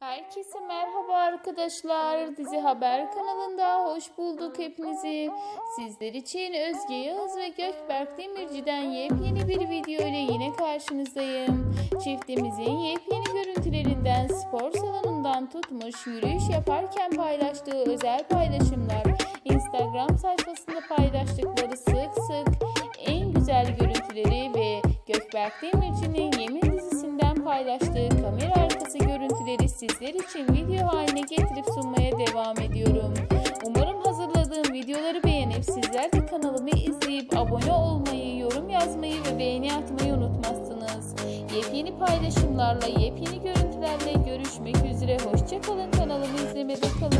Herkese merhaba arkadaşlar. Dizi Haber kanalında hoş bulduk hepinizi. Sizler için Özge Yağız ve Gökberk Demirci'den yepyeni bir video ile yine karşınızdayım. Çiftimizin yepyeni görüntülerinden spor salonundan tutmuş yürüyüş yaparken paylaştığı özel paylaşımlar, Instagram sayfasında paylaştıkları sık sık Berk Demirci'nin Yemin dizisinden paylaştığı kamera arkası görüntüleri sizler için video haline getirip sunmaya devam ediyorum. Umarım hazırladığım videoları beğenip sizler de kanalımı izleyip abone olmayı, yorum yazmayı ve beğeni atmayı unutmazsınız. Yepyeni paylaşımlarla, yepyeni görüntülerle görüşmek üzere. Hoşçakalın kanalımı izlemede kalın.